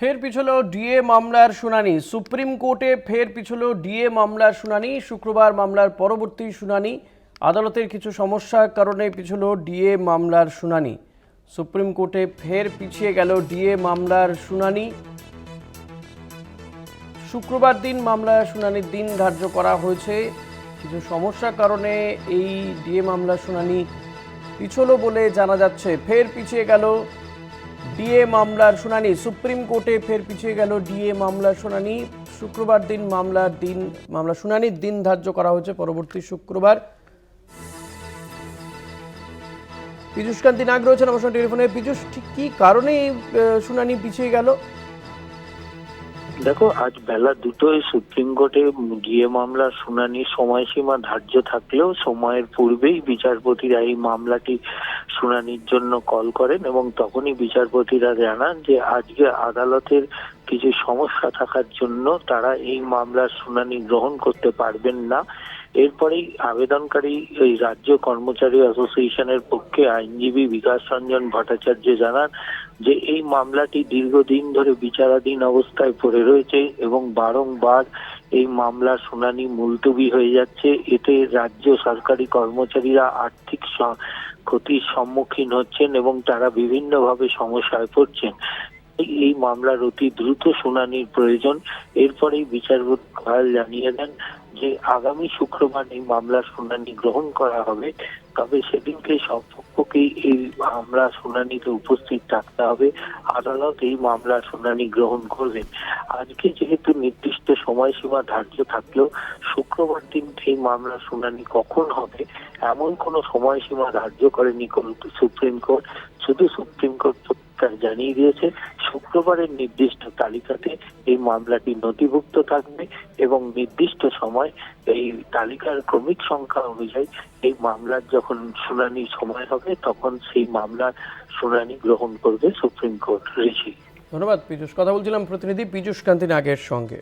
ফের পিছলো ডিএ মামলার শুনানি। সুপ্রিম কোর্টে ফের পিছলো ডিএ মামলার শুনানি। শুক্রবার মামলার পরবর্তী শুনানি। আদালতের কিছু সমস্যার কারণে পিছলো ডিএ মামলার শুনানি। সুপ্রিম কোর্টে ফের পিছিয়ে গেল ডিএ মামলার শুনানি। শুক্রবার দিন মামলার শুনানির দিন ধার্য করা হয়েছে। কিছু সমস্যার কারণে এই ডিএ মামলার শুনানি পিছলো বলে জানা যাচ্ছে। ফের পিছিয়ে গেল ডিএ মামলার শুনানি, সুপ্রিম কোর্টে ফের পিছিয়ে গেল ডিএ মামলার শুনানি। শুক্রবার দিন মামলার দিন, মামলা শুনানির দিন ধার্য করা হয়েছে, পরবর্তী শুক্রবার। পীযুষ কান্তি নাগ রয়েছেন সঙ্গে টেলিফোনে। পীযুষ, ঠিক কি কারণে শুনানি পিছিয়ে গেল? দেখো, আজ বেলা দুটোয় সুপ্রিম কোর্টে গিয়ে মামলার শুনানি সময়সীমা ধার্য থাকলেও সময়ের পূর্বেই বিচারপতিরা এই মামলাটি শুনানির জন্য কল করেন এবং তখনই বিচারপতিরা জানান যে আজকে আদালতের কিছু সমস্যা থাকার জন্য তারা এই মামলার শুনানি গ্রহণ করতে পারবেন না। এরপরেই আবেদনকারী এই রাজ্য কর্মচারী অ্যাসোসিয়েশনের পক্ষে আইনজীবী বিকাশ রঞ্জন ভট্টাচার্য জানান যে এই মামলাটি দীর্ঘদিন ধরে বিচারাধীন অবস্থায় পড়ে রয়েছে এবং বারংবার এই মামলার শুনানি মুলতবি হয়ে যাচ্ছে। এতে রাজ্য সরকারি কর্মচারীরা আর্থিক ক্ষতির সম্মুখীন হচ্ছেন এবং তারা বিভিন্নভাবে সমস্যায় পড়ছেন। এই- মামলার অতি দ্রুত শুনানির প্রয়োজন। এরপরেই বিচারপতি গোয়াল জানিয়ে দেন যে আগামী শুক্রবার এই মামলার শুনানি গ্রহণ করা হবে। তবে সেদিনকে সব পক্ষকেই এই মামলা শুনানিতে উপস্থিত থাকতে হবে। আদালত এই মামলার শুনানি গ্রহণ করবেন। আজকে যেহেতু নির্দিষ্ট সময়সীমা ধার্য থাকলেও শুক্রবার দিন এই মামলার শুনানি কখন হবে, এমন কোনো সময়সীমা ধার্য করেনি সুপ্রিম কোর্ট। শুধু সুপ্রিম কোর্ট জানিয়ে দিয়েছে শুক্রবারের নির্দিষ্ট তালিকাতে এই মামলাটি নথিভুক্ত থাকবে এবং নির্দিষ্ট সময় এই তালিকার ক্রমিক সংখ্যা অনুযায়ী এই মামলার যখন শুনানি সময় হবে, তখন সেই মামলার শুনানি গ্রহণ করবে সুপ্রিম কোর্ট ঋষি। ধন্যবাদ, পীযুষ। কথা বলছিলাম প্রতিনিধি পীযুষ কান্তি নাগের সঙ্গে।